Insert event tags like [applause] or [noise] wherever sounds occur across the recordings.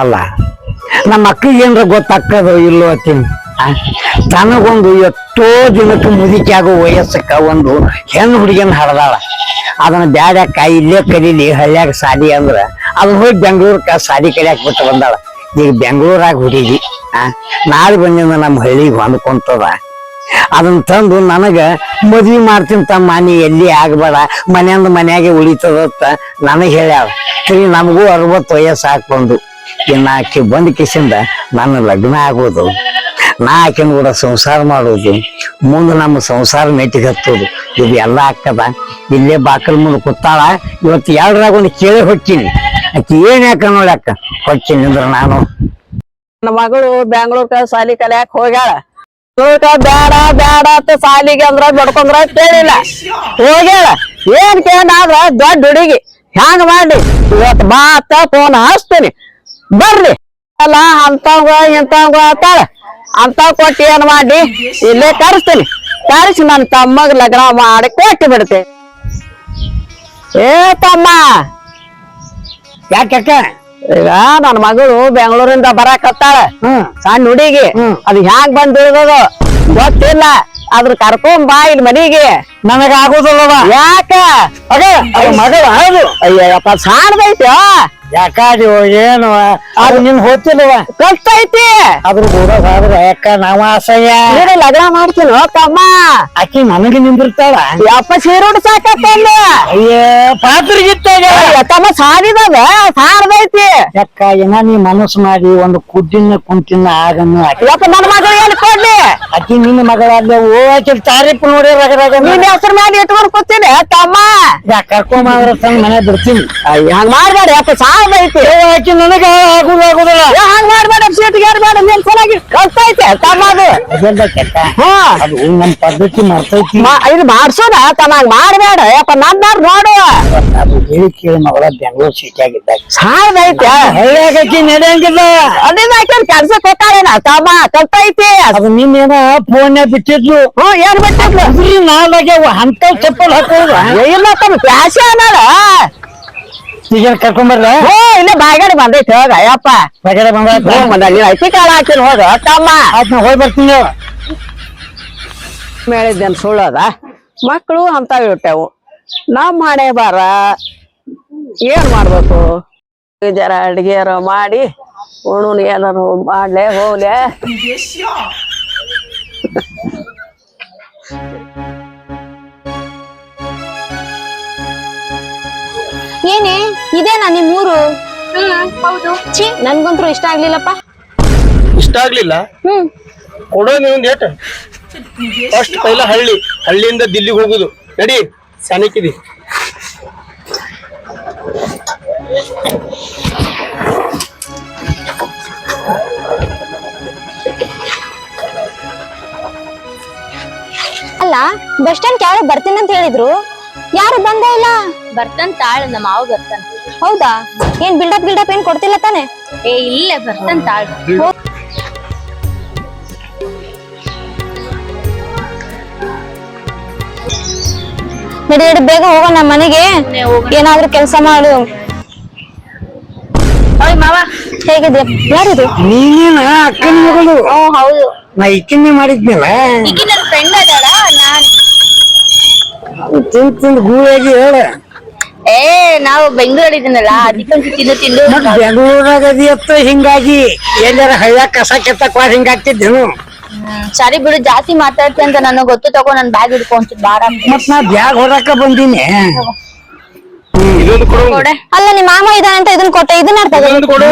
ಅಲ್ಲ, ನಮ್ಮ ಅಕ್ಕಗೆ ಏನ್ರ ಗೊತ್ತಾಗ್ತದೋ ಇಲ್ಲೋ ಅತ್ತೀನಿ ತನಗೊಂದು ಎಷ್ಟೋ ದಿನಕ್ಕೆ ಮುದುಕಿ ಆಗೋ ವಯಸ್ಸಕ್ಕ ಒಂದು ಹೆಣ್ಣು ಹುಡುಗಿನ ಹಡ್ದಾಳ ಅದನ್ನ ಬ್ಯಾಡ್ಯಾಕ ಇಲ್ಲೇ ಕಲೀಲಿ ಹಳ್ಳ್ಯಾಗ ಸಾಲಿ ಅಂದ್ರ ಅದನ್ನ ಹೋಗಿ ಬೆಂಗಳೂರಕ್ಕೆ ಸಾಲಿ ಕಲಿಯಾಕ ಬಿಟ್ಟು ಬಂದಾಳ. ಈಗ ಬೆಂಗಳೂರಾಗ ಹುಡುಗಿ ಆ, ನಾಳೆ ಬಂದಿಂದ ನಮ್ಮ ಹಳ್ಳಿಗೆ ಹೊಂದ್ಕೊಂತದ. ಅದನ್ನ ತಂದು ನನಗ ಮದ್ವಿ ಮಾಡ್ತೀನಿ ತಮ್ಮ ನೀ ಎಲ್ಲಿ ಆಗ್ಬೇಡ, ಮನೆಯಿಂದ ಮನೆಯಾಗೆ ಉಳಿತದತ್ತ ನನಗೆ ಹೇಳ್ಯಾಳ. ಸರಿ ನಮಗೂ ಅರವತ್ತು ವಯಸ್ಸು ಹಾಕೊಂಡು ಇನ್ನ ಆಕೆ ಬಂದ ಕಿಸಿಂದ ನನ್ನ ಲಗ್ನ ಆಗೋದು. ನಾ ಆಕಿನ ಕೂಡ ಸಂಸಾರ ಮಾಡೋದು. ಮುಂದೆ ನಮ್ಮ ಸಂಸಾರ ಮೆಟ್ಟಿಗೆ ಹತ್ತೋದು. ಇದು ಎಲ್ಲ ಆಗ್ತದ. ಇಲ್ಲೇ ಬಾಕಲ್ ಮುಂದೆ ಕೂತಾಳ. ಇವತ್ತು ಎರಡರಾಗ ಒಂದು ಕೇಳಿ ಹೊಕ್ಕೀನಿ. ಆಕಿ ಏನ್ ಯಾಕ ನೋಡ್ಯಾಕ ಹೊಕ್ಕೀನಿ ಅಂದ್ರ ನಾನು. ನನ್ನ ಮಗಳು ಬ್ಯಾಂಗ್ಳೂರ್ಕ ಸಾಲಿ ಕಲಿಯಾಕ ಹೋಗ್ಯಾಳ. ತೋಟ ಬೇಡ ಬೇಡ ಅಂತ ಸಾಲಿಗೆ ಅಂದ್ರ ಬಡ್ಕೊಂಡ್ರ ಕೇಳಿಲ್ಲ ಹೋಗ್ಯಾಳ. ಏನ್ ಕೇಳಾದ್ರ ದೊಡ್ಡ ಹುಡುಗಿ, ಹ್ಯಾಂಗ ಮಾಡಿ ಇವತ್ ಅತ್ತ ಫೋನ್ ಹಚ್ತೀನಿ. ಬರ್ರಿ. ಅಲ್ಲ, ಅಂತವ್ಗ, ಇಂತವ್ಗ ಅಂತಾಳ. ಅಂತ ಕೊಟ್ಟು ಏನ್ ಮಾಡಿ ಇಲ್ಲೇ ಕರೆಸ್ತೀನಿ. ಕರೆಸಿ ನನ್ನ ತಮ್ಮಗ್ ಲಗ್ನ ಮಾಡಿ ಕೊಟ್ಟು ಬಿಡ್ತೇನೆ ಏ ತಮ್ಮ ಯಾಕೆ ಈಗ ನನ್ನ ಮಗಳು ಬೆಂಗಳೂರಿಂದ ಬರಕತ್ತಾಳೆ ಸಣ್ಣ ಹುಡುಗಿ. ಅದು ಹ್ಯಾಂಗ್ ಬಂದ್ ತಿಳಿದದು ಗೊತ್ತಿಲ್ಲ. ಅದ್ರ ಕರ್ಕೊಂಡ್ ಬಾ ಇಲ್ಲಿ ಮನಿಗೆ. ನನಗ ಆಗೋದಿಲ್ಲವ ಯಾಕ? ಮಗಳು ಹೌದು. ಅಯ್ಯಪ್ಪ ಸಾಣದೈತಿ ಯಾಕಾದಿ ಏನು? ಅದು ನಿನ್ ಹೋಗ್ತಿಲ್ವ ಕಷ್ಟೈತಿ ಅದ್ರ ಕೂಡ ಆದ್ರ ಯಾಕ ನಾವ ಅಸಹ್ಯ ನೀನು ಲಗ್ನ ಮಾಡ್ತೀನಿ ತಮ್ಮ ಆಕಿ ನನಗೆ ನಿಂದಿರ್ತಾಳ. ಯಪ್ಪ ಸೀರುಡ್ ಸಾಕತ್ತಲ್ಲ ಅಯ್ಯ ಪಾತ್ರಿಗಿತ್ತಾಗ. ತಮ್ಮ ಸಾರಿದದ? ಸಾರದೈತಿ. ಯಾಕ ಏನ ನೀ ಮನಸ್ಸು ಮಾಡಿ ಒಂದು ಕುದ್ದಿನ ಕುಂತಿನ ಆಗನ್ನು ಯಪ್ಪ ನನ್ನ ಮಗಳು ಏನ್ ಕೊಡ್ಲಿ? ಅಕ್ಕಿ ನಿನ್ನ ಮಗಳಾದ್ಲೆ ಓ ಆಕಿ ತಾರೀಫ್ ನೋಡಿ ರಗರಾಗ ನೀನ್. ಹೆಸರು ಮಾಡಿ ಇಟ್ಕೊಂಡು ಕೂತೀನಿ ತಮ್ಮ ಯಾಕ ಕರ್ಕೊಂಬಂದ್ರ ತಂಗ ಮನೆ ಬಿಡ್ತೀನಿ. ಹಂಗ ಮಾಡ್ಬೇಡ ಯಪ್ಪ ಸಾರದೈತಿ ಏ, ಆಕಿ ನನಗ ಆಗುದ ಆಗುದಿಲ್ಲ. ಹಂಗ ಮಾಡ್ಬೇಡ ಸೀಟ್ಗೆ ಏರ್ಬೇಡ ನೀನ್ ಚೆನ್ನಾಗಿ ಕಲ್ತೈತೆ ಐತೆ ಅದು. ಅದೆಲ್ಲ ಕೆಟ್ಟ. ಹಾ. ಅದು ನಮ್ ಪದ್ಧತಿ ಮಾಡ್ತೈತಿ. ಮಾ- ಇದು ಮಾಡ್ಸೋಣ ತಮ್ಮ ಮಾಡ್ಬೇಡ. ಯಪ್ಪ ನನ್ನ ನೋಡು ಅದು ಹೇಳಿ ಕೇಳಿ ಮಗಳ ಬೆಂಗಳೂರು ಸಿಟಿ ಆಗಿದ್ದಾಗ ಸಾರದೈತೆ ಹಳ್ಳಿಯಾಗಿ ನಡೆಯಂಗಿಲ್ಲ. ಅದಿಂದ ಹಾಕ್ಯಾರ ಕೆಲ್ಸಕ್ಕೆ ತಮಾ ತಮ್ಮ ಕಲ್ತೈತಿ ಅದು ನಿನ್ನೇನ ಫೋನ್ ಬಿಟ್ಟಿದ್ಲು. ಹ್ಮ್ ಏನ್ ಬಿಟ್ಟಿದ್ಲು? ನಾಲ್ಗೆ ನಾಲ್ಕಾಗ್ಯಾವ ಅಂತ ಚಪ್ಪಲ್ ಹಾಕೋದು. ಇಲ್ಲ ತಮ್ಮ ಪ್ಯಾಶೆ ಅನ್ನಾಳ ಈಗ ಕರ್ಕೊಂಬರ್ಲ ಹೋ ಇಲ್ಲ ಬಾಯ್ಗಾಡಿ ಬಂದೈತಿ ಹೋಗ ಅಯ್ಯಪ್ಪ. ಹೊರಗಡೆ ಬಂದ ಹ್ಮ್ ಬಂದ ನೀನ್ ಐತಿ ಕಾಳ ಹಾಕಿನ ಹೋಗ ತಮ್ಮ. ಆಯ್ತು ಹೋಗಿ ಬರ್ತೀನಿ ಮೇಳಿದ್ದೇನ್ ಸುಳ್ಳದ ಮಕ್ಕಳು ಅಂತಾವ್ ಇಟ್ಟೆವು ನಮ್ ಹಣೆ ಬಾರ. ಏನ್ ಮಾಡ್ಬೇಕು? ಜರ ಅಡ್ಗೆರ ಮಾಡಿ ಉಣು ಏನಾರು ಮಾಡ್ಲೆ ಹೋಗ್ಲೆ. ಏನೇ? ಇದೇನಾ ನಿಮ್ಮೂರು? ಹೌದು. ಛೀ ನನ್ಗಂತೂ ಇಷ್ಟ ಆಗ್ಲಿಲ್ಲಪ್ಪ. ಇಷ್ಟ ಆಗ್ಲಿಲ್ಲ? ಹ್ಮ್. ಕೊಡೋ ನೀವು ಏಟ್. ಫಸ್ಟ್ ಪೈಲ ಹಳ್ಳಿ. ಹಳ್ಳಿಯಿಂದ ದಿಲ್ಲಿಗೆ ಹೋಗುದು. ನಡಿ ಸನಿಕಿದಿ. ಅಲ್ಲ ಬಸ್ ಸ್ಟ್ಯಾಂಡ್ ಯಾರೋ ಬರ್ತೀನಿ ಅಂತ ಹೇಳಿದ್ರು. ಯಾರು ಬಂದೇ ಇಲ್ಲ? ಬರ್ತಾನ ತಾಳ ನಮ್ಮ ಮಾವ ಬರ್ತನ್. ಹೌದಾ? ಏನ್ ಬಿಲ್ಡಪ್ ಗಿಲ್ಡಪ್ ಏನ್ ಕೊಡ್ತಿಲ್ಲ ತಾನೆ? ಏ ಇಲ್ಲ ಬರ್ತನ್ ತಾಳ. ನಡಿ ನಡಿ ಬೇಗ ಹೋಗೋ ನಮ್ಮ ಮನೆಗೆ. ಏನಾದ್ರು ಕೆಲಸ ಮಾಡು. ಓಯ್ ಮಾವ. ಹೇಗಿದೆ ಯಾರಿದು? ನೀನೇನ? ಅಕ್ಕನ ಮಗಳು? ಓ ಹೌದು. ನಾ ಇಕ್ಕಿನ್ನೇ ಮಾಡಿದ್ನಲ್ಲ ಈಗಿನ ಫ್ರೆಂಡ್ ಅದಾಳ ನಾನ್. ತಿಂದ್ ತಿಂದ್ ಗೂಯಾಗಿ ಹೇಳ. ಏ ನಾವು ಬೆಂಗಳೂರು ಇದನ್ನಲ್ಲ ಅದಕ್ಕೊಂದು ತಿಂದು ತಿಂದು. ಮತ್ ಬೆಂಗಳೂರಾಗ ಅದಿಯತ್ತ ಹಿಂಗಾಗಿ ಎಲ್ಲಾರ ಹಳ್ಳ ಕಸ ಕೆತ್ತಕ್ ಹೋದ್ ಹಿಂಗಾಗ್ತಿದ್ದೇನು? ಸರಿ ಬಿಡು ಜಾಸ್ತಿ ಮಾತಾಡ್ತಿ ಅಂತ ನನಗ್ ಗೊತ್ತು ತಗೋ ನನ್ ಬ್ಯಾಗ್ ಹಿಡ್ಕೊಂತ ಬಾರ ಮತ್ ನಾ ಬ್ಯಾಗ್ ಹೊರಕ ಬಂದೀನಿ. ಇದೊಂದು ಕೊಡು. ಕೊಡೆ. ಅಲ್ಲ ನಿಮ್ ಮಾಮ ಇದಾನೆ ಅಂತ ಇದನ್ನ ಕೊಟ್ಟೆ ಇದನ್ನ ಅರ್ಥ ಇದೊಂದು ಕೊಡು.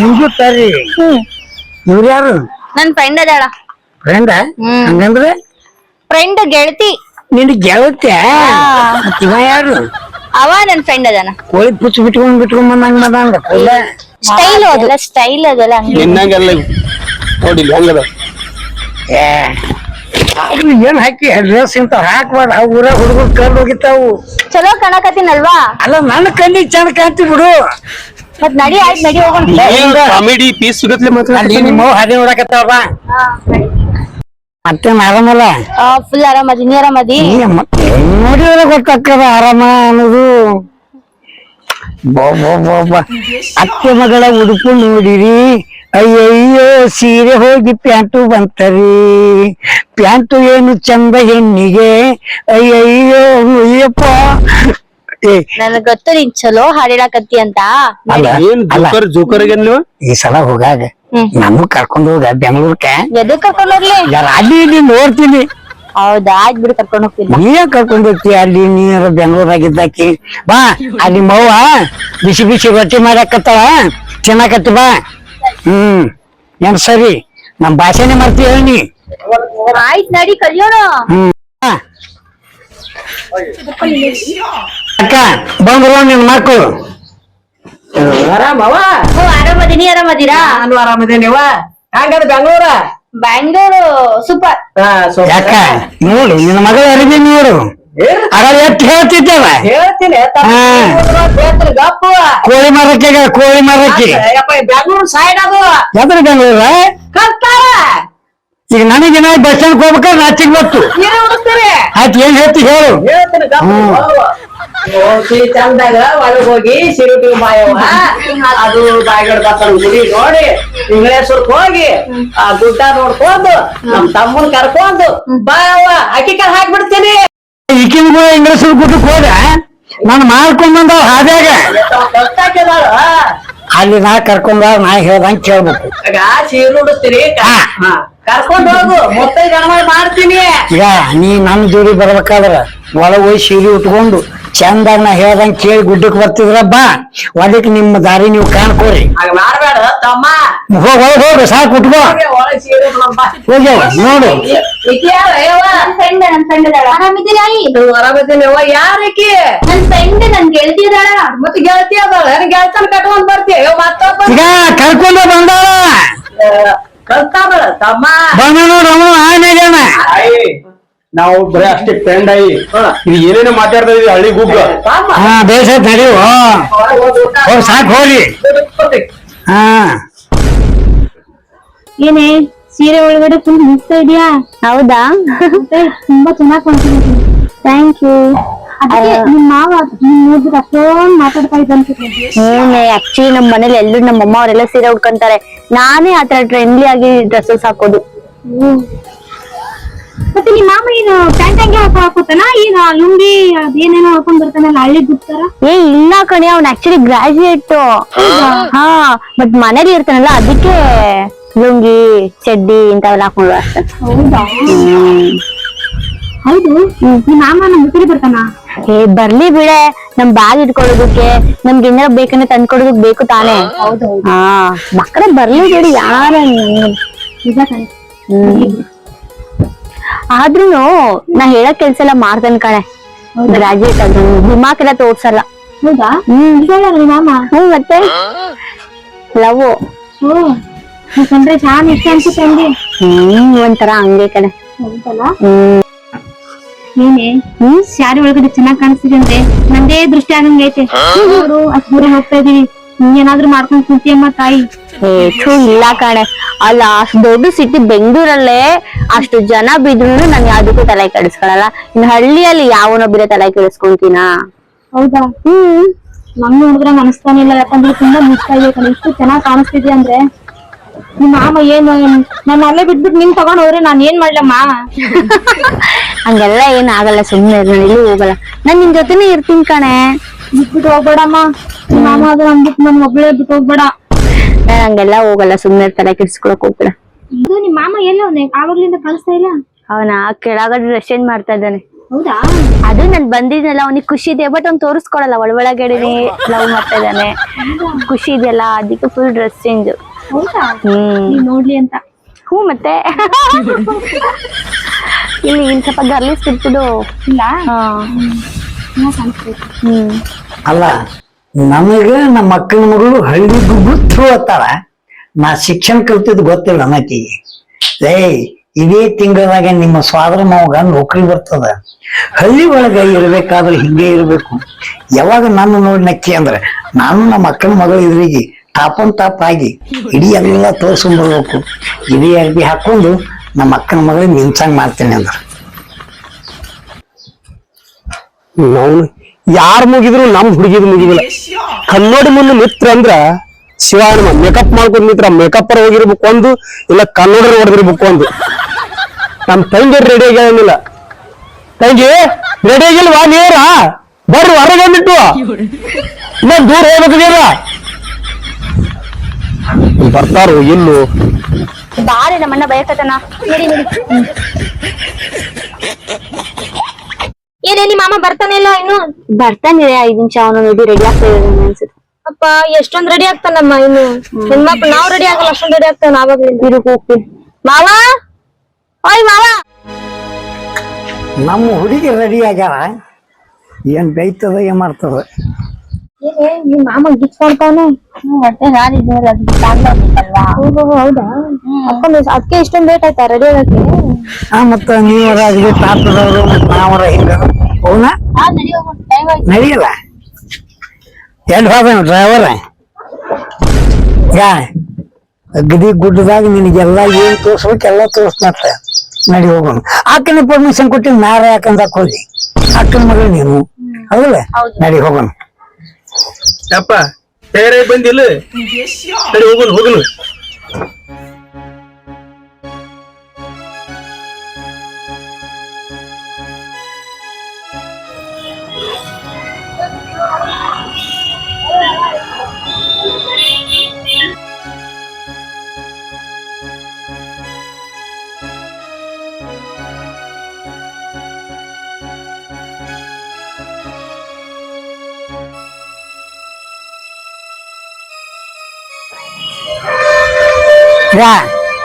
ನಿಮ್ಗೂ ತರ್ರಿ. ಇವ್ರು ಯಾರು? ನನ್ ಫ್ರೆಂಡ್ ಅದಾಳ. ಫ್ರೆಂಡ ಹ್ಮ್. ಹಂಗಂದ್ರೆ? ಫ್ರೆಂಡ್ ಗೆಳತಿ. ನಿನ್ ಗೆಳತ್ಯ? ಮತ್ತ್ ಇವ ಯಾರು? ಅವ ನನ್ ಫ್ರೆಂಡ್ ಅದಾನ. ಕೋಳಿ ಪುಚ್ಚ ಬಿಟ್ಕೊಂಡ್ ಬಿಟ್ಕೊಂಡ್ ಬಂದಂಗ ಮದಂಗ ಸ್ಟೈಲ್ ಅದಲ್ಲ ಸ್ಟೈಲ್ ಅದಲ್ಲ ಹಂಗೆ. ನಿನ್ನಂಗೆಲ್ಲ ನೋಡಿ ಹೆಂಗದ? ಏ ಅವ್ರು ಏನ್ ಹಾಕಿ ಡ್ರೆಸ್ ಇಂತ ಹಾಕ್ಬಾರ್ದು. ಆ ಊರ ಹುಡುಗರು ಕಂಡು ಹೋಗಿತ್ತಾವು ಚಲೋ ಕಾಣಕತ್ತೀನಲ್ವಾ? ಅಲ್ಲ ನನ್ನ ಕಣ್ಣಿಗೆ ಚಂದ ಕಾಣ್ತಿ ಬಿಡು. ಮತ್ ನಡಿ ಆಯ್ತ್ ನಡಿ ಹೋಗೋಣ. ಕಾಮಿಡಿ ಪೀಸ್ ಸಿಗತ್ಲೆ ಮತ್ತೆ ನಿಮ್ಮ ಹದಿ ನೋಡಕತ್ತಾವ ಬಾ. ಮತ್ತೇನ್ ಆರಾಮಲ್ಲ? ಫುಲ್ ಆರಾಮದಿ. ನೀ ಆರಾಮದಿ? ನೋಡಿದ್ರೆ ಗೊತ್ತಾಗ್ತದ ಆರಾಮ ಅನ್ನೋದು? ಅತ್ತೆ ಮಗಳ ಉಡುಪು ನೋಡಿರಿ. ಅಯ್ಯಯ್ಯೋ ಸೀರೆ ಹೋಗಿ ಪ್ಯಾಂಟು ಬಂತರಿ. ಪ್ಯಾಂಟು ಏನು ಚಂದ ಹೆಣ್ಣಿಗೆ? ಅಯ್ಯಯ್ಯೋ ಅಯ್ಯಪ್ಪ ನನಗ್ ಗೊತ್ತು ನೀನ್ ಚಲೋ ಹಾಡಿಡಾಕತ್ತಿ ಅಂತ. ಏನ್ ಜೋಕರ್ ಜೋಕರ್ ಈ ಸಲ ಹೋಗಾಗ. ನಮಗ್ ಕರ್ಕೊಂಡ್ ಹೋಗ ಬೆಂಗಳೂರ್ಕ ಎದಕ್ ಕರ್ಕೊಂಡ್ ಹೋಗ್ಲಿ? ಯಾರ ಅಲ್ಲಿ ಇಲ್ಲಿ ನೋಡ್ತೀನಿ. ಹೌದಾ? ಆಯ್ತ್ ಬಿಡು ಕರ್ಕೊಂಡ್ ಹೋಗ್ತೀನಿ. ನೀ ಕರ್ಕೊಂಡು ಹೋಗ್ತಿ? ಅಲ್ಲಿ ನೀರ ಬೆಂಗಳೂರಾಗಿದ್ದಾಕಿ. ಬಾ ಅಲ್ಲಿ ಮವ್ವ ಬಿಸಿ ಬಿಸಿ ರೊಟ್ಟಿ ಮಾಡಾಕತ್ತಾಳ. ತಿನ್ನಕತ್ತಿ ಬಾ. ಹ್ಮ್. ಏನ್ ಸರಿ? ನಮ್ ಭಾಷೆನೆ ಮರ್ತಿ ಹೇಳಿ ಆಯ್ತ್ ನಡಿ ಕಲಿಯೋಣ. ಹ್ಮ್. ಅಕ್ಕ ಬಂದ್ರು ನಿನ್ ಮಕ್ಕಳು ಆರಾಮವ? ಹ್ಞೂ ಆರಾಮದಿ ನೀ ಆರಾಮದಿರಾ? ನಾನು ಆರಾಮದೇನಿವ? ಹಂಗಾದ್ರೆ ಬೆಂಗಳೂರ? Bangalore super. ಹಾ ಸೊ ಯಾಕ ನೋಡು ನಿನ್ನ ಮಗಳ ಅರಿವಿ ನೋಡು. ಅದ ಎಷ್ಟ್ ಹೇಳ್ತಿದ್ದೇವ? ಹೇಳ್ತೀನಿ ಗಪ್ಪ. ಕೋಳಿ ಮರಕ್ಕೆ ಕೋಳಿ ಮರಕ್ಕೆ. ಯಪ್ಪ ಬೆಂಗಳೂರು ಸೈಡ್ ಅದು. ಯಾವ್ದ್ರ ಬೆಂಗಳೂರ? ಕರ್ತಾರ ಈಗ ನನಗೆ ಬಸ್ ಸ್ಟ್ಯಾಂಡ್ ಹೋಗ್ಬೇಕಾದ್ರೆ ನಾಚಿಕ್ ಬತ್ತು ನೀರೇ ಆಯ್ತು ಏನ್ ಹೇಳ್ತಿ ಹೇಳು. ಹೇಳ್ತೀನಿ ಗಪ್ಪ ಚಂದಾಗ ಒಳಗ್ ಹೋಗಿ ಸಿರುಟಿ ಬಾಯವ್ವ. ಅದು ಬಾಯಗಡೆ ಬತ್ತನ ಗುಡಿ ನೋಡಿ ಇಂಗ್ಲೇಶ್ವರ್ಕ್ ಹೋಗಿ ಆ ಗುಡ್ಡ ನೋಡ್ಕೊಂಡು ನಮ್ ತಮ್ಮನ್ ಕರ್ಕೊಂಡು ಬಾಯವ್ವ ಅಕ್ಕಿ ಕಾಲ್ ಹಾಕ್ಬಿಡ್ತೀನಿ. ಈಕಿನ ಕೂಡ ಇಂಗ್ಲೇಶ್ವರ್ ಗುಡ್ಡಕ್ ಹೋದ? ನಾನು ಮಾಡ್ಕೊಂಡ್ ಬಂದ ಹಾದ್ಯಾಗ? ಅಲ್ಲಿ ನಾ ಕರ್ಕೊಂಡ ನಾ ಹೇಳ್ದಂಗ್ ಕೇಳ್ಬೇಕು. ಈಗ ಸೀರೆ ಉಡಿಸ್ತೀರಿ ಹಾ. ಕರ್ಕೊಂಡು ಹೋಗು. ಮೊತ್ತ ಮಾಡ್ತೀನಿ. ಈಗ ನೀ ನನ್ನ ಜೋಡಿ ಬರ್ಬೇಕಾದ್ರ ಒಳಗ್ ಹೋಗಿ ಸೀರೆ ಉಟ್ಕೊಂಡು ಚಂದಾಗ ನಾ ಹೇಳ್ದಂಗ್ ಕೇಳಿ ಗುಡ್ಡಕ್ ಬರ್ತಿದ್ರ ಬಾ ಒಳಕ್ ನಿಮ್ಮ ದಾರಿ ನೀವು ಕಾಣ್ಕೋರಿ. ಹಾಗ ಮಾಡ್ಬೇಡ ತಮ್ಮ. ಹೋಗ್ ಒಳಗ್ ಹೋಗ್ರಿ ಸಾಕು ಉಟ್ಕೋ. ಒಳಗ್ ಸೀರೆ ಬಾ. ಹೋಗ್ಯವ ನೋಡು. ಈಕಿ ಯಾರು ಯವ್ವ? ನನ್ ಫ್ರೆಂಡ್ ನನ್ ಫ್ರೆಂಡ್ ಅದಾಳ. ಆರಾಮಿದ್ದೀರಾ ಆಯಿ ನೀವು ಆರಾಮದೀನಿ ಯವ್ವ ಯಾರಕಿ ನನ್ ಫ್ರೆಂಡ್ ನನ್ ಗೆಳತಿ ಅದಾಳ. ಮತ್ತೆ ಗೆಳತಿ ಅದಾಳ. ಗೆಳತನ ಕಟ್ಕೊಂಡ್ ಬರ್ತೀಯ ಮತ್ತೊಬ್ಬ. ಈಗ ಕರ್ಕೊಂಡು ಬಂದಾಳ. ಕಲ್ತಾವಳ ತಮ್ಮ. ಬಂದ ನೋಡು ಅವನು ನಾವು ಬರೀ ಅಷ್ಟೇ ಫ್ರೆಂಡ್ ಆಗಿ. ಇದು ಏನೇನೋ ಮಾತಾಡ್ತಾ ಇದೀವಿ ಹಳ್ಳಿ ಗುಗ್ಗ ತಮ್ಮ ಹಾ. ಬೇಸ ನಡೀವು ಹೋಗ್ ಸಾಕು ಹಾ. ಏನೇ ಸೀರೆ ಒಳಗಡೆ ಫುಲ್ ಮುಗ್ತಾ ಇದೆಯಾ? ಹೌದಾ? ತುಂಬಾ ಚೆನ್ನಾಗಿ ಕಾಣ್ತೀನಿ ಥ್ಯಾಂಕ್ ಯು ನಿಮ್ ಮಾವ ನಿಮ್ ನೋಡಿದ್ರೆ ಅಷ್ಟೊಂದ್ ಮಾತಾಡ್ತಾ ಇದ್ದಂತ ಹ್ಮ್ ಆಕ್ಚುಲಿ ನಮ್ ಮನೇಲಿ ಎಲ್ಲರೂ ನಮ್ಮ ಅಮ್ಮ ಅವರೆಲ್ಲ ಸೀರೆ ಉಟ್ಕೊಂತಾರೆ. ನಾನೇ ಆತರ ಟ್ರೆಂಡ್ಲಿ ಆಗಿ ಡ್ರೆಸ್ಸಸ್ ಹಾಕೋದು ಮತ್ತೆ ನಿಮ್ಮ ಮಾಮ ಏನು ಪ್ಯಾಂಟ್ ಹಂಗೆ ಹಾಕೋ ಹಾಕೋತಾನ? ಈಗ ಲುಂಗಿ ಅದೇನೇನೋ ಹಾಕೊಂಡ್ ಬರ್ತಾನಲ್ಲ ಹಳ್ಳಿ ಬಿಡ್ತಾರ? ಏ ಇಲ್ಲ ಕಣೆ ಅವ್ನ್ ಆಕ್ಚುಲಿ ಗ್ರಾಜುಯೇಟ್ ಹಾ ಬಟ್ ಮನೇಲಿ ಇರ್ತಾನಲ್ಲ ಅದಕ್ಕೆ ಲುಂಗಿ ಚಡ್ಡಿ ಇಂಥವೆಲ್ಲ ಹಾಕೊಂಡು ಬರ್ತಾನೆ. ಹೌದಾ? ಹೌದು. ನಿಮ್ಮ ಮಾಮ ನಮ್ಮ ಮುತ್ತಿಗೆ ಬರ್ತಾನ? ಏ ಬರ್ಲಿ ಬಿಡೆ. ನಮ್ ಬ್ಯಾಗ್ ಇಟ್ಕೊಳ್ಳೋದಕ್ಕೆ ನಮ್ಗೆ ಏನಾರ ಬೇಕಂದ್ರೆ ತಂದ್ಕೊಡೋದಕ್ ಬೇಕು ತಾನೇ. ಹಾ ಮಕ್ಕಳ ಬರ್ಲಿ ಬಿಡಿ ಯಾರ ನಿಜ ಕಣೆ. ಆದ್ರೂನು ನಾ ಹೇಳಕ್ ಕೆಲ್ಸ ಎಲ್ಲ ಮಾಡ್ತಾನೆ ಕಣೆ. ಗ್ರಾಜುಯೇಟ್ ಆದ್ರು ದಿಮಾಕ್ ಎಲ್ಲ ತೋರ್ಸಲ್ಲ. ಹೌದಾ? ಹ್ಮ್. ಮಾಮ. ಮತ್ತೆ? ಲವ್. ಇಷ್ಟ ಅನ್ಸುತ್ತೆ ಹಂಗೆ. ಹ್ಮ್ ಒಂಥರ ಹಂಗೆ ಕಣೆ. ಹೌದಲ್ಲ? ಹ್ಮ್. ನೀನೇ ಹ್ಮ್? ಸ್ಯಾರಿ ಒಳಗಡೆ ಚೆನ್ನಾಗ್ ಕಾಣಿಸ್ತಿದೆ ಅಂದ್ರೆ ನಂದೇ ದೃಷ್ಟಿ ಆಗಂಗೈತೆ. ಅಷ್ಟು ದೂರ ಹೋಗ್ತಾ ಇದೀವಿ. ಏನಾದ್ರು ಮಾಡ್ಕೊಂಡ್ ಕುಂತಿಯಮ್ಮ ತಾಯಿ. ಏ ಥು, ಇಲ್ಲ ಕಣೆ. ಅಲ್ಲ ಅಷ್ಟು ದೊಡ್ಡ ಸಿಟಿ ಬೆಂಗಳೂರಲ್ಲೇ ಅಷ್ಟು ಜನ ಬಿದ್ರು ನಾನು ಯಾವ್ದಕ್ಕೂ ತಲೆ ಕೆಡಿಸ್ಕೊಳಲ್ಲ. ಇನ್ನು ಹಳ್ಳಿಯಲ್ಲಿ ಯಾವನೊಬ್ಬರೇ ತಲೆ ಕೆಡಿಸ್ಕೊಂತೀನಾ? ಹೌದಾ? ಹ್ಮ್. ನಮ್ ನೋಡಿದ್ರೆ ಅನಿಸ್ತಾನೆ ಇಲ್ಲ ಯಾಕಂದ್ರೆ ತುಂಬಾ ಮಿಸ್ ಕಣ. ಇಷ್ಟು ಚೆನ್ನಾಗ್ ಕಾಣಿಸ್ತಿದ್ಯಾ ಅಂದ್ರೆ? ನಿಮ್ಮ ಮಾಮ ಏನು ನಾನು ಅಲ್ಲೇ ಬಿಟ್ಬಿಟ್ಟು ನಿನ್ ತಗೊಂಡ್ ಹೋದ್ರೆ ನಾನ್ ಏನ್ ಮಾಡ್ಲಮ್ಮ? [laughs] ಹಂಗೆಲ್ಲ ಏನ್ ಆಗಲ್ಲ ಸುಮ್ನೆ ನಾನು ಎಲ್ಲೂ ಹೋಗಲ್ಲ. ನಾನ್ ನಿನ್ ಜೊತೆನೆ ಇರ್ತೀನಿ ಕಣೆ. ಬಿಟ್ಬಿಟ್ಟು ಹೋಗ್ಬೇಡಮ್ಮ. ನಿಮ್ಮ ಮಾಮ ಅಂದ್ಬಿಟ್ಟು ನನ್ ಒಬ್ಳೆ ಬಿಟ್ಟು ಹೋಗ್ಬೇಡ. ನಾನ್ ಹಂಗೆಲ್ಲ ಹೋಗಲ್ಲ ಸುಮ್ನೆ ತಲೆ ಕೆಡಿಸ್ಕೊಳಕ್ ಹೋಗ್ಬೇಡ. ಇದು ನಿಮ್ಮ ಮಾಮ ಎಲ್ಲ ಆವಾಗ್ಲಿಂದ ಕಳಿಸ್ತಾ ಇಲ್ಲ? ಅವನ? ಕೆಳಗಡೆ ಡ್ರೆಸ್ ಚೇಂಜ್ ಮಾಡ್ತಾ ಇದ್ದಾನೆ. ಹೌದಾ? ಅದು ನನ್ ಬಂದಿದ್ನಲ್ಲ ಅವನಿಗೆ ಖುಷಿ ಇದೆ ಬಟ್ ಅವ್ನ್ ತೋರಿಸ್ಕೊಡಲ್ಲ ಒಳಗಡೆನೆ ಲವ್ ಮಾಡ್ತಾ ಇದ್ದಾನೆ. ಖುಷಿ ಇದೆಯಲ್ಲ ಅದಕ್ಕೆ ಫುಲ್ ಡ್ರೆಸ್ ಚೇಂಜ್ ಹೌದಾ? ಹ್ಮ್. ನೀನ್ ನೋಡ್ಲಿ ಅಂತ. ಹ್ಞೂ ಮತ್ತೆ. ಇಲ್ಲಿ ಇಲ್ಲಿ ಸ್ವಲ್ಪ ಗರ್ಲಿಸ್ ಇರ್ತಿದ್ದು ಇಲ್ಲ? ಹಾ. ಹ್ಮ್. ಅಲ್ಲ ನಮಗ ನಮ್ಮ ಅಕ್ಕನ ಮಗಳು ಹಳ್ಳಿ ಗುಗ್ಗು ಥ್ರೂ ಅತ್ತಾಳ ನಾ ಶಿಕ್ಷಣ ಕಲ್ತಿದ್ ಗೊತ್ತಿಲ್ಲ ನನಕಿಗೆ. ಲೇ ಇದೇ ತಿಂಗಳದಾಗ ನಿಮ್ಮ ಸ್ವಾದ್ರ ಮಾವಾಗ ನೌಕರಿ ಬರ್ತದ. ಹಳ್ಳಿ ಒಳಗ ಇರ್ಬೇಕಾದ್ರೆ ಹಿಂಗೆ ಇರ್ಬೇಕು. ಯಾವಾಗ ನನ್ನ ನೋಡಿ ನಕ್ಕಿ ಅಂದ್ರೆ ನಾನು ನಮ್ಮ ಅಕ್ಕನ ಮಗಳು ಇದ್ರಿಗೆ ಟಾಪನ್ ಟಾಪ್ ಆಗಿ ಇಡೀ ಎಲ್ಲ ತೋರ್ಸ್ಕೊಂಡ್ಬರ್ಬೇಕು ಇಡೀ ಅರ್ಬಿ ಹಾಕೊಂಡು ನಮ್ಮ ಅಕ್ಕನ ಮಗಳಿಗೆ ನಿಂಚಂಗ್ ಮಾಡ್ತೇನೆ ಅಂದ್ರೆ. ನಾವು ಯಾರ್ ಮುಗಿದ್ರು ನಮ್ ಹುಡುಗಿದ್ ಮುಗಿದಿಲ್ಲ. ಕನ್ನಡಿ ಮುಂದೆ ಮಿತ್ರ ಅಂದ್ರ ಶಿವಾಯನ ಮೇಕಪ್ ಮಾಡ್ಕೊಂಡ್ ಮಿತ್ರ ಮೇಕಪ್ ಹೋಗಿರ್ಬೇಕು ಒಂದು ಇಲ್ಲ ಕನ್ನಡ ಹೊಡೆದಿರ್ಬೇಕು ಒಂದು. ನಮ್ ತಂಗಿ ರೆಡಿ ಆಗಿಲ್ಲ ತಂಗಿ ರೆಡಿ ಆಗಿಲ್ವಾ ನೀರ ಬರ್ರಿ ಹೊರಗೆ ಬಂದ್ಬಿಟ್ಟು. ಇನ್ನ ದೂರ ಹೋಗ್ಬೇಕು ನೀರ ಬರ್ತಾರೋ ಇಲ್ಲು? ಬಾರಿ ನಮ್ಮಣ್ಣ ಬಯಕತನ ನಡಿ ನಡಿ ಏನೇ ನಿಮ್ಮ ಮಾಮ ಬರ್ತಾನೆ ಇಲ್ಲ ಇನ್ನು? ಬರ್ತಾನೆ ಐದ್ ನಿಮಿಷ ಅವನು ನೋಡಿ ರೆಡಿ ಆಗ್ತಾ ಇದ್ದಾನೆ ಅನ್ಸುತ್ತೆ. ಅಪ್ಪ ಎಷ್ಟೊಂದ್ ರೆಡಿ ಆಗ್ತಾನಮ್ಮ ಇನ್ನು? ಹೆಣ್ಮಕ್ಳು ನಾವ್ ರೆಡಿ ಆಗಲ್ಲ ಅಷ್ಟೊಂದ್ ರೆಡಿ ಆಗ್ತಾನ ಆವಾಗ್ಲಿ. ಇರುಕ್ ಹೋಗ್ತೀನಿ. ಮಾವ? ಓಯ್ ಮಾವ! ನಮ್ಮ ಹುಡುಗಿ ರೆಡಿ ಆಗ್ಯಾರ ಏನ್ ಬೈತದ ಏನ್ ಮಾಡ್ತದ. ಏನೇ ನಿಮ್ ಮಾಮ ಮತ್ತೆ ಅದು ಹೌದಾ? ಅಪ್ಪ ಅದಕ್ಕೆ ಇಷ್ಟೊಂದ್ ಲೇಟ್ ಆಯ್ತಾ ರೆಡಿ ಆಗಕ್ಕೆ? ಆ ಮತ್ತ ನೀವರ ತಾತದವ್ರು ಮತ್ತ ನಾವರ ಹಿಂಗ. ಹೋಗೋಣ? ನಡೆಯಲ್ಲ? ಎಲ್ಲಿ ಹೋದ ಡ್ರೈವರ್ ಯಾ ಗದಿ ಗುಡ್ಡದಾಗ ನಿನಗೆಲ್ಲ ಏನ್ ತೋರ್ಸ್ಬೇಕು ಎಲ್ಲ ತೋರ್ಸ್ನತ್ತ ನಡಿ ಹೋಗೋಣ. ಆಕನ ಪರ್ಮಿಷನ್ ಕೊಟ್ಟಿ ನಾರ ಯಾಕಂದ ಹೋಗಿ ಅಕ್ಕನ ಮಗಳು ನೀನು. ಹೌದಲ್ಲ? ನಡಿ ಹೋಗೋಣ. ಯಪ್ಪ ತಯಾರಾಗಿ ಬಂದಿಲ್ಲ? ನಡಿ ಹೋಗೋಣ ಹೋಗುನು ಯಾ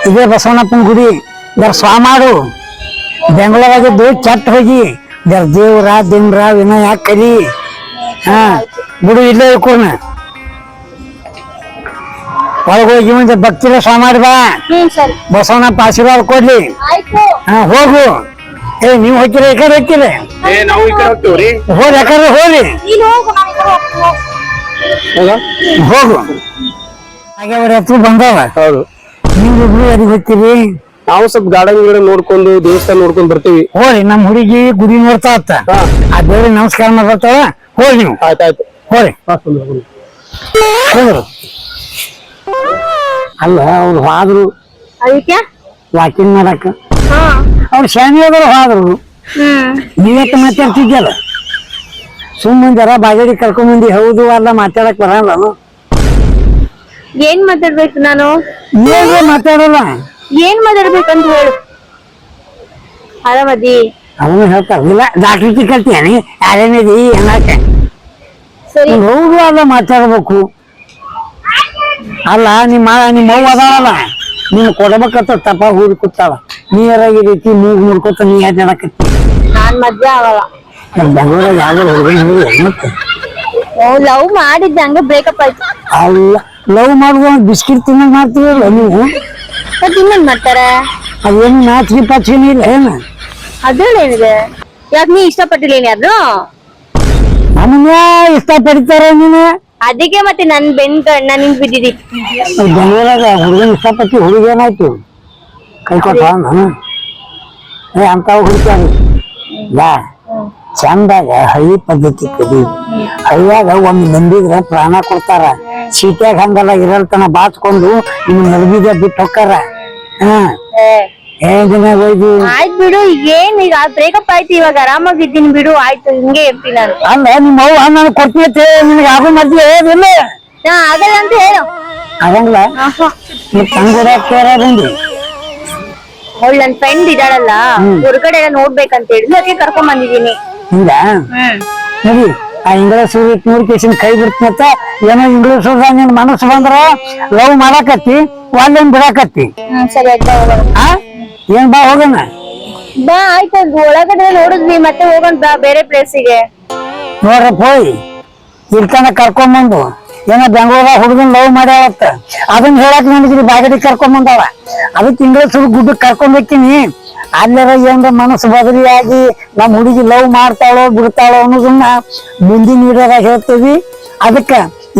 ಇದೇ ಬಸವಣ್ಣಪ್ಪನ ಗುಡಿ. ಜರ ಸ್ವಾಮಾಡು ಬೆಂಗಳೂರಾಗಿದ್ದು ಚಟ್ ಹೋಗಿ. ಜರ ದೇವ್ರ ದಿಮ್ರ ವಿನಯ ಕಲಿ. ಹಾ ಬಿಡು ಇಲ್ಲೇ ಇಟ್ಕೋಣ ಒಳಗೋಗಿ ಹೋಗಿ ಮುಂದೆ ಭಕ್ತಿರ ಸ್ವಾಮಾಡಿ ಬಾ. ಬಸವಣ್ಣಪ್ಪ ಆಶೀರ್ವಾದ ಕೊಡ್ಲಿ. ಹಾ ಹೋಗು. ಏ ನೀವು ಹೋಗ್ತೀರ ಈ ಕಡೆ ಹೋಗ್ತೀರಿ? ಹೋಗಿ ಯಾಕಂದ್ರೆ ಹೋಗಿ. ಹೋಗು. ಹಾಗೆ ಅವ್ರ ಹತ್ರ ಬಂದವ. ಹೌದು. ನೀವಿಬ್ರು ಹೋಗ್ತೀರಿ? ನಾವು ಸ್ವಲ್ಪ ಗಾರ್ಡನ್ ಗಿಡನ್ ನೋಡ್ಕೊಂಡು ದೇವಸ್ಥಾನ ನೋಡ್ಕೊಂಡು ಬರ್ತೀವಿ. ಹೋರಿ ನಮ್ಮ ಹುಡುಗಿ ಗುಡಿ ನೋಡ್ತಾ ಇತ್ತ ಆ ದೇವ್ರಿಗೆ ನಮಸ್ಕಾರ ಮಾಡ್ತಾವ ಹೋಗಿ ನೀವು. ಆಯ್ತಾಯ್ತು ಹೋರಿ. ಹೋದ್ರು. ಅಲ್ಲ ಅವ್ರು ಹೋದ್ರು. ಅದಕ್ಕೆ ವಾಕಿಂಗ್ ಮಾಡಕ್ಕ ಹಾ. ಅವ್ರು ಶಾಮಿಯಾದ್ರು ಹಾದ್ರು ಹ್ಮ್. ನೀವ್ಯಾಕೆ ಮಾತಾಡ್ತಿದ್ಯಲ್ಲ ಸುಮ್ಮನೆ ಜರ ಬಾಗಡಿ ಕರ್ಕೊಂಡ್ ಬಂದಿ. ಹೌದು ಅಲ್ಲ ಮಾತಾಡಕ್ ಬರಲ್ಲ. ಏನ್ ಮಾತಾಡ್ಬೇಕು ನಾನು? ಏನ್ರಿ ಮಾತಾಡಲ್ಲ. ಏನ್ ಮಾತಾಡ್ಬೇಕಂತ ಹೇಳು. ಆರಾಮದಿ? ಅವನು ಹೇಳ್ತಾರ ಇಲ್ಲ ಡಾಕ್ಟರ್ ಕಲ್ತೀನಿ ಏನಕ್ಕೆ ಅನ್ನಕ್ಕೆ ಸರಿ. ಹೌದು ಅಲ್ಲ ಮಾತಾಡ್ಬೇಕು. ಅಲ್ಲ ನಿಮ್ಮ ನಿಮ್ಮ ಅವ್ವ ಅದಾಳಲ್ಲ. ನೀನು ಕೊಡ್ಬೇಕಂತ ತಪ್ಪ ಹೂಡಿ ಕೂತಾಳ. ನೀರಾಗಿ ರೀತಿ ಮೂಗ್ ಮುಡ್ಕೊತ ನೀ ಅಡ್ಡಾಡಕತ್ತಿ ನಾನ್ ಮದ್ವೆ ಆಗಲ್ಲ. ನಮ್ ಬೆಂಗಳೂರಾಗ ಯಾವ್ದೋ ಹುಡುಗನ ಹುಡುಗ ಮತ್ತೆ. ಲವ್ ಮಾಡಿದ್ದೆ ಹಂಗ ಬ್ರೇಕಪ್ ಆಯ್ತು. ಅಲ್ಲ. ಲವ್ ಮಾಡುವ ಬಿಸ್ಕಿಟ್ ತಿನ್ನಂಗ್ ಮಾಡ್ತೀವಲ್ಲ ನೀವು? ಮತ್ ಇನ್ನೇನ್ ಮಾಡ್ತಾರೆ ಅದೇನು ನಾಚಿಕೆ ಪಾಚಿಕೆ ಇಲ್ಲ ಏನ? ಅದೇನಿದೆ ಯಾಕೆ ನೀ ಇಷ್ಟಪಟ್ಟಿಲ್ಲ ಯಾರು ನಮ್ಮನ್ನ ಇಷ್ಟ ಪಡಿತಾರ ನೀನು. ಅದಕ್ಕೆ ಮತ್ತೆ ನನ್ ಬೆನ್ ಕಣ್ಣ ನಿಂತ್ ಬಿದ್ದಿದಿ. ಬೆಂಗಳೂರಾಗ ಹುಡುಗನ ಇಷ್ಟಪಟ್ಟು ಹುಡುಗ ಏನಾಯ್ತು? ಕೈ ಕೊಟ್ಟ ನಾನು ಏ ಅಂತ ಹುಡುಕ್ಯಾರ ಬಾ ಚಂದಾಗ ಹಳ್ಳಿ ಪದ್ಧತಿ ಕಲಿ ಹಳ್ಳಿಯಾಗ ಒಂದು ನಂಬಿದ್ರ ಪ್ರಾಣ ಕೊಡ್ತಾರ. ಸೀಟ್ಯಾಗ ಹಂಗಲ್ಲ ಇರಲ್ತನ ಬಾಚ್ಕೊಂಡು ನಿಮ್ ಮಲಗಿದ ಬಿಟ್ಟು ಹೊಕ್ಕಾರ? ಹಾ. ಏ. ದಿನ ಒಯ್ದು ಆಯ್ತು ಬಿಡು ಏನ್ ಈಗ ಬ್ರೇಕಪ್ ಆಯ್ತು ಇವಾಗ ಆರಾಮಾಗಿದ್ದೀನಿ ಬಿಡು ಆಯ್ತು ಹಿಂಗೆ ಇರ್ತೀನಿ ನಾನು. ಅಲ್ಲ ನಿಮ್ಮ ಅವ್ವ ನಾನು ಕೊಡ್ತೀವಿ ನಿನಗೆ ಆಗು ಮದ್ವೆ ಏನಿಲ್ಲ ನಾ ಆಗಲ್ಲ ಅಂತ ಹೇಳು. ಆಗಂಗಿಲ್ಲ? ನೀವು ತಂಗುಡ ಬಂದಿ? ಅವಳು ನನ್ ಫ್ರೆಂಡ್ ಇದಾಳಲ್ಲ ಹೊರಗಡೆ ಎಲ್ಲ ನೋಡ್ಬೇಕಂತ ಹೇಳಿ ಅದಕ್ಕೆ ಕರ್ಕೊಂಡ್ ಬಂದಿದ್ದೀನಿ ಹಿಂಗ ನೋಡಿ. ಆ ಇಂಗ್ಲಿಷ್ ಕಮ್ಯುನಿಕೇಶನ್ ಕೈ ಬಿಡ್ತಂತ. ಏನೋ ಇಂಗ್ಲಿಷ್ ನಿನ್ ಮನಸ್ಸು ಬಂದ್ರ ಲವ್ ಮಾಡಾಕತ್ತಿ ವಾಲ್ಯನ್ ಬಿಡಾಕತ್ತಿ. ಸರಿ ಆಯ್ತು ಆ? ಏನ್ ಬಾ ಹೋಗೋಣ? ಬಾ ಆಯ್ತು ಒಳಗಡೆ ನೋಡಿದ್ವಿ ಮತ್ತೆ ಹೋಗೋಣ ಬಾ ಬೇರೆ ಪ್ಲೇಸಿಗೆ ನೋಡ್ರಪ್ಪ ಹೋಯ್. ಇರ್ತಾನ ಕರ್ಕೊಂಬಂದು ಏನ ಬೆಂಗಳೂರ ಹುಡುಗನ್ ಲವ್ ಮಾಡ್ಯಾವತ್ತ ಅದನ್ನ ಹೇಳಕ್ ನನಗೆ ಬಾಗಡಿ ಕರ್ಕೊಂಡ್ ಬಂದಾವ ಅದಕ್ಕೆ ಇಂಗ್ಲಿಷ್ ಗುಡ್ಡಕ್ಕೆ ಕರ್ಕೊಂಡ್ ಹೋಗ್ತೀನಿ. ಅಲ್ಲೆರ ಏನ್ರ ಮನಸ್ಸು ಬದಲಿಯಾಗಿ ನಮ್ಮ ಹುಡುಗಿ ಲವ್ ಮಾಡ್ತಾಳೋ ಬಿಡ್ತಾಳೋ ಅನ್ನೋದನ್ನ ಮುಂದಿನ ವಿಡಿಯೋದಾಗ ಹೇಳ್ತೀವಿ. ಅದಕ್ಕ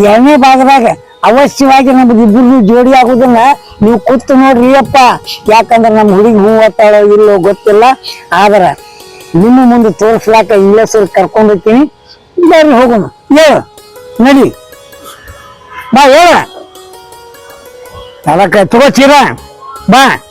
ಎರಡನೇ ಭಾಗದಾಗ ಅವಶ್ಯವಾಗಿ ನಮ್ಗೆ ಇಬ್ಬರು ಜೋಡಿ ಆಗುದನ್ನ ನೀವು ಕೂತು ನೋಡ್ರಿ ಅಪ್ಪ. ಯಾಕಂದ್ರೆ ನಮ್ಮ ಹುಡುಗಿ ಹೂ ಓದ್ತಾಳೋ ಇಲ್ಲೋ ಗೊತ್ತಿಲ್ಲ. ಆದ್ರೆ ನಿಮ್ಮ ಮುಂದೆ ತೋರಿಸ್ಲಾಕ ಇಂಗ್ಲಿಷ್ ಕರ್ಕೊಂಡ್ ಹೋಗ್ತೀನಿ. ಬರ್ರಿ ಹೋಗೋಣ. ಹೇಳು. ನಡಿ. ಬಾ, ಹೇಳ. ಅದಕ್ಕೆ ತಗೋತೀರಾ ಬಾ.